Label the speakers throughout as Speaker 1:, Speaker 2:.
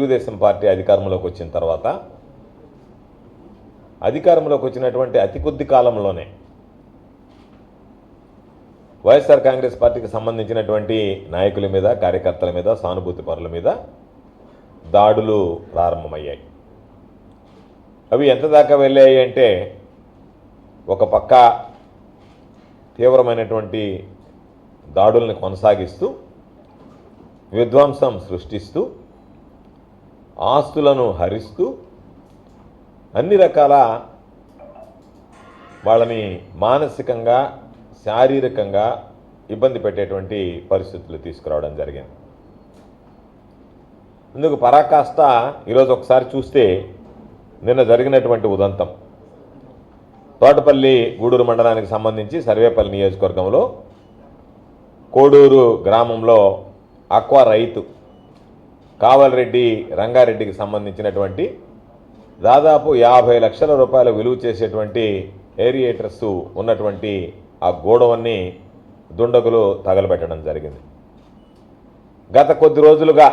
Speaker 1: Telugu Desam party అధికారంలోకి వచ్చిన తర్వాత అధికారంలోకి వచ్చినటువంటి అతి కొద్ది కాలంలోనే వైఎస్ఆర్ కాంగ్రెస్ పార్టీకి సంబంధించినటువంటి నాయకుల మీద కార్యకర్తల మీద సానుభూతి పరుల మీద దాడులు ప్రారంభమయ్యాయి. అవి ఎంత దాకా వెళ్ళాయి అంటే ఒక పక్క తీవ్రమైనటువంటి దాడుల్ని కొనసాగిస్తూ విధ్వంసం సృష్టిస్తూ ఆస్తులను హరిస్తూ అన్ని రకాల వాళ్ళని మానసికంగా శారీరకంగా ఇబ్బంది పెట్టేటువంటి పరిస్థితులు తీసుకురావడం జరిగింది. ఇందుకు పరాకాష్ట ఈరోజు ఒకసారి చూస్తే నిన్న జరిగినటువంటి ఉదంతం. తోటపల్లి గూడూరు మండలానికి సంబంధించి సర్వేపల్లి నియోజకవర్గంలో కోడూరు గ్రామంలో అక్వా రైతు కావలరెడ్డి రంగారెడ్డికి సంబంధించినటువంటి దాదాపు యాభై లక్షల రూపాయల విలువ చేసేటువంటి ఏరియేటర్స్ ఉన్నటువంటి ఆ గోడవన్ని దుండగులు తగలబెట్టడం జరిగింది. గత కొద్ది రోజులుగా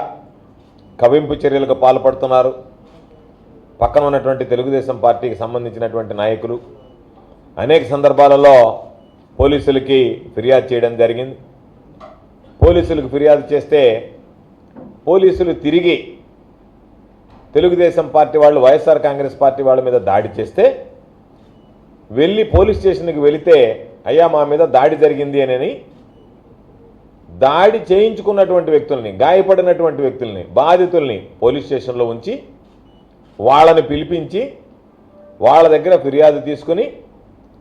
Speaker 1: కవింపు చర్యలకు పాల్పడుతున్నారు. పక్కన ఉన్నటువంటి తెలుగుదేశం పార్టీకి సంబంధించినటువంటి నాయకులు. అనేక సందర్భాలలో పోలీసులకి ఫిర్యాదు చేయడం జరిగింది. పోలీసులకు ఫిర్యాదు చేస్తే పోలీసులు తిరిగి తెలుగుదేశం పార్టీ వాళ్ళు వైఎస్ఆర్ కాంగ్రెస్ పార్టీ వాళ్ళ మీద దాడి చేస్తే వెళ్ళి పోలీస్ స్టేషన్కి వెళితే అయ్యా మా మీద దాడి జరిగింది అని దాడి చేయించుకున్నటువంటి వ్యక్తుల్ని గాయపడినటువంటి వ్యక్తుల్ని బాధితుల్ని పోలీస్ స్టేషన్లో ఉంచి వాళ్ళని పిలిపించి వాళ్ళ దగ్గర ఫిర్యాదు తీసుకుని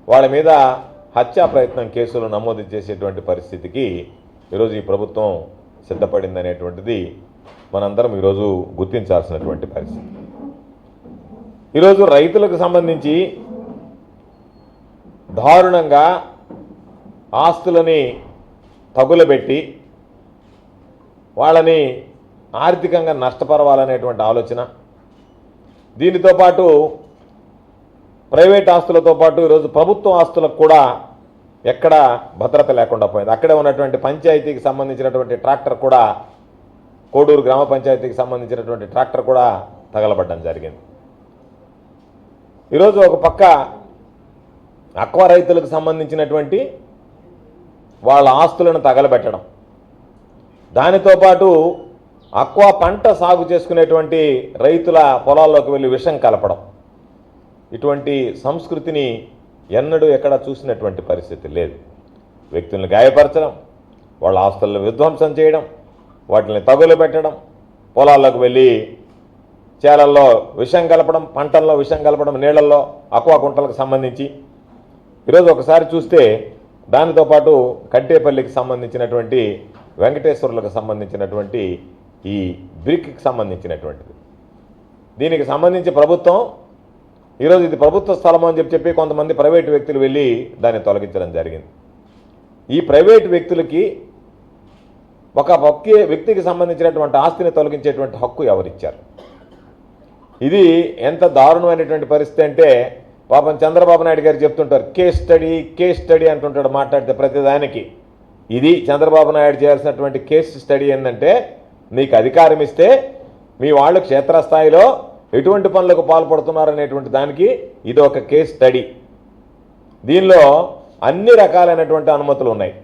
Speaker 1: వాళ్ళ మీద హత్యా ప్రయత్నం కేసులు నమోదు చేసేటువంటి పరిస్థితికి ఈరోజు ఈ ప్రభుత్వం సిద్ధపడింది అనేటువంటిది మనందరం ఈరోజు గుర్తించాల్సినటువంటి పరిస్థితి. ఈరోజు రైతులకు సంబంధించి దారుణంగా ఆస్తులని తగులబెట్టి వాళ్ళని ఆర్థికంగా నష్టపరవాలనేటువంటి ఆలోచన. దీనితో పాటు ప్రైవేట్ ఆస్తులతో పాటు ఈరోజు ప్రభుత్వ ఆస్తులకు కూడా ఎక్కడ భద్రత లేకుండా పోయింది. అక్కడే ఉన్నటువంటి పంచాయతీకి సంబంధించినటువంటి ట్రాక్టర్ కూడా కోడూరు గ్రామ పంచాయతీకి సంబంధించినటువంటి ట్రాక్టర్ కూడా తగలబడ్డం జరిగింది. ఈరోజు ఒక పక్క అక్వా రైతులకు సంబంధించినటువంటి వాళ్ళ ఆస్తులను తగలబెట్టడం. దానితో పాటు అక్వా పంట సాగు చేసుకునేటువంటి రైతుల పొలాల్లోకి వెళ్ళి విషం కలపడం. ఇటువంటి సంస్కృతిని ఎన్నడూ ఎక్కడ చూసినటువంటి పరిస్థితి లేదు. వ్యక్తులను గాయపరచడం వాళ్ళ ఆస్తులను విధ్వంసం చేయడం వాటిని తగులు పెట్టడం పొలాల్లోకి వెళ్ళి చేలల్లో విషం కలపడం పంటల్లో విషం కలపడం నీళ్ళల్లో అక్వా కుంటలకు సంబంధించి. ఈరోజు ఒకసారి చూస్తే దానితో పాటు కట్టేపల్లికి సంబంధించినటువంటి వెంకటేశ్వరులకు సంబంధించినటువంటి ఈ బ్రిక్కి సంబంధించినటువంటిది. దీనికి సంబంధించి ప్రభుత్వం ఈరోజు ఇది ప్రభుత్వ స్థలం అని చెప్పి చెప్పి కొంతమంది ప్రైవేటు వ్యక్తులు వెళ్ళి దాన్ని తొలగించడం జరిగింది. ఈ ప్రైవేటు వ్యక్తులకి ఒక ఒకే వ్యక్తికి సంబంధించినటువంటి ఆస్తిని తొలగించేటువంటి హక్కు ఎవరిచ్చారు? ఇది ఎంత దారుణమైనటువంటి పరిస్థితి అంటే పాపం చంద్రబాబు నాయుడు గారు చెప్తుంటారు కేస్ స్టడీ కేస్ స్టడీ అంటుంటాడు మాట్లాడితే ప్రతిదానికి ఇది చంద్రబాబు నాయుడు చేయాల్సినటువంటి కేస్ స్టడీ ఏంటంటే మీకు అధికారం ఇస్తే మీ వాళ్ళు క్షేత్రస్థాయిలో ఎటువంటి పనులకు పాల్పడుతున్నారనేటువంటి దానికి ఇది ఒక కేస్ స్టడీ దీనిలో అన్ని రకాలైనటువంటి అనుమతులు ఉన్నాయి.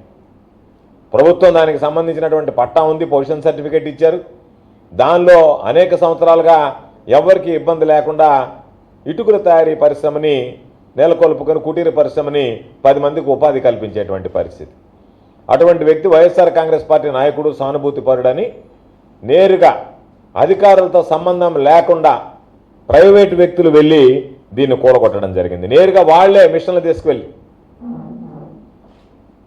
Speaker 1: ప్రభుత్వం దానికి సంబంధించినటువంటి పట్టా ఉంది పొజిషన్ సర్టిఫికేట్ ఇచ్చారు. దానిలో అనేక సంవత్సరాలుగా ఎవరికి ఇబ్బంది లేకుండా ఇటుకల తయారీ పరిశ్రమని నెలకొల్పుకొని కుటీర పరిశ్రమని పది మందికి ఉపాధి కల్పించేటువంటి పరిస్థితి. అటువంటి వ్యక్తి వైఎస్ఆర్ కాంగ్రెస్ పార్టీ నాయకుడు సానుభూతి పరుడని నేరుగా అధికారులతో సంబంధం లేకుండా ప్రైవేటు వ్యక్తులు వెళ్ళి దీన్ని కూడగొట్టడం జరిగింది. నేరుగా వాళ్ళే మిషన్లు తీసుకువెళ్ళి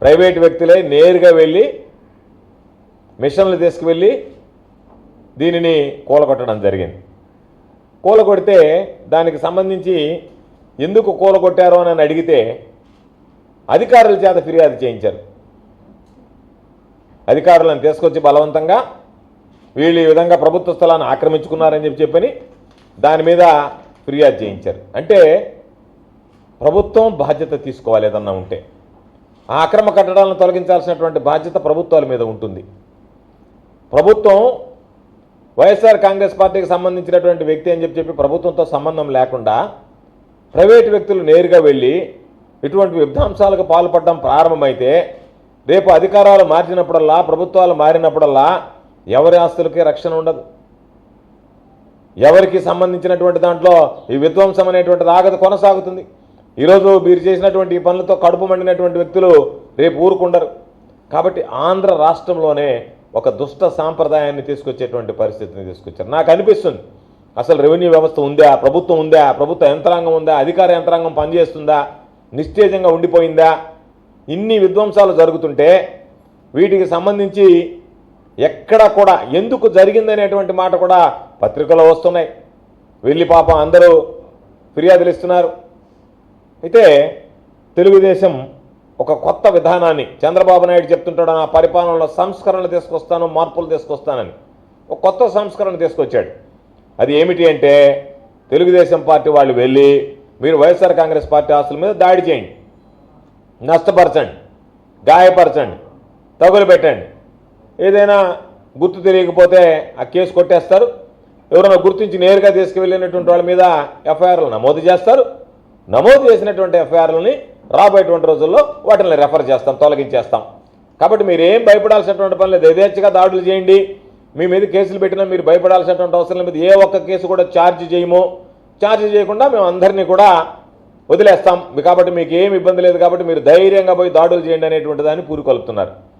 Speaker 1: ప్రైవేటు వ్యక్తులే నేరుగా వెళ్ళి మిషన్లు తీసుకువెళ్ళి దీనిని కూలగొట్టడం జరిగింది. కూలగొడితే దానికి సంబంధించి ఎందుకు కూలగొట్టారో అని అడిగితే అధికారుల చేత ఫిర్యాదు చేయించారు. అధికారులను తీసుకొచ్చి బలవంతంగా వీళ్ళు ఈ విధంగా ప్రభుత్వ స్థలాన్ని ఆక్రమించుకున్నారని చెప్పి చెప్పని దాని మీద ఫిర్యాదు చేయించారు. అంటే ప్రభుత్వం బాధ్యత తీసుకోవాలి ఏదన్నా ఉంటే. ఆ అక్రమ కట్టడాలను తొలగించాల్సినటువంటి బాధ్యత ప్రభుత్వాల మీద ఉంటుంది. ప్రభుత్వం వైఎస్ఆర్ కాంగ్రెస్ పార్టీకి సంబంధించినటువంటి వ్యక్తి అని చెప్పి చెప్పి ప్రభుత్వంతో సంబంధం లేకుండా ప్రైవేటు వ్యక్తులు నేరుగా వెళ్ళి ఇటువంటి విధ్వంసాలకు పాల్పడడం ప్రారంభమైతే రేపు అధికారాలు మార్చినప్పుడల్లా ప్రభుత్వాలు మారినప్పుడల్లా ఎవరి ఆస్తులకి రక్షణ ఉండదు. ఎవరికి సంబంధించినటువంటి దాంట్లో ఈ విధ్వంసం అనేటువంటిది ఆగదు కొనసాగుతుంది. ఈరోజు మీరు చేసినటువంటి ఈ పనులతో కడుపు మండినటువంటి వ్యక్తులు రేపు ఊరుకుండరు. కాబట్టి ఆంధ్ర రాష్ట్రంలోనే ఒక దుష్ట సాంప్రదాయాన్ని తీసుకొచ్చేటువంటి పరిస్థితిని తీసుకొచ్చారు. నాకు అనిపిస్తుంది అసలు రెవెన్యూ వ్యవస్థ ఉందా ప్రభుత్వం ఉందా ప్రభుత్వ యంత్రాంగం ఉందా అధికార యంత్రాంగం పనిచేస్తుందా నిశ్చేజంగా ఉండిపోయిందా ఇన్ని విధ్వంసాలు జరుగుతుంటే వీటికి సంబంధించి ఎక్కడ కూడా ఎందుకు జరిగిందనేటువంటి మాట కూడా పత్రికలో వస్తున్నాయి. వెళ్ళి పాపం అందరూ ఫిర్యాదులు ఇస్తున్నారు. అయితే తెలుగుదేశం ఒక కొత్త విధానాన్ని చంద్రబాబు నాయుడు చెప్తుంటాడు నా పరిపాలనలో సంస్కరణలు తీసుకొస్తాను మార్పులు తీసుకొస్తానని ఒక కొత్త సంస్కరణ తీసుకొచ్చాడు. అది ఏమిటి అంటే తెలుగుదేశం పార్టీ వాళ్ళు వెళ్ళి మీరు వైఎస్ఆర్ కాంగ్రెస్ పార్టీ ఆస్తుల మీద దాడి చేయండి. నష్టపరచండి. గాయపరచండి. తగులు పెట్టండి. ఏదైనా గుర్తు తెలియకపోతే ఆ కేసు కొట్టేస్తారు. ఎవరైనా గుర్తించి నేరుగా తీసుకువెళ్ళినటువంటి వాళ్ళ మీద ఎఫ్ఐఆర్లు నమోదు చేస్తారు. నమోదు చేసినటువంటి ఎఫ్ఐఆర్లని రాబోయేటువంటి రోజుల్లో వాటిని రెఫర్ చేస్తాం తొలగించేస్తాం. కాబట్టి మీరు ఏం భయపడాల్సినటువంటి పని లేదు. యథేచ్ఛగా దాడులు చేయండి. మీ మీద కేసులు పెట్టినా మీరు భయపడాల్సినటువంటి అవసరం లేదు. ఏ ఒక్క కేసు కూడా ఛార్జ్ చేయము. ఛార్జ్ చేయకుండా మేము అందరినీ కూడా వదిలేస్తాం. మీ- కాబట్టి మీకు ఏమి ఇబ్బంది లేదు. కాబట్టి మీరు ధైర్యంగా పోయి దాడులు చేయండి అనేటువంటి దాన్ని పూరుకొలుపుతున్నారు.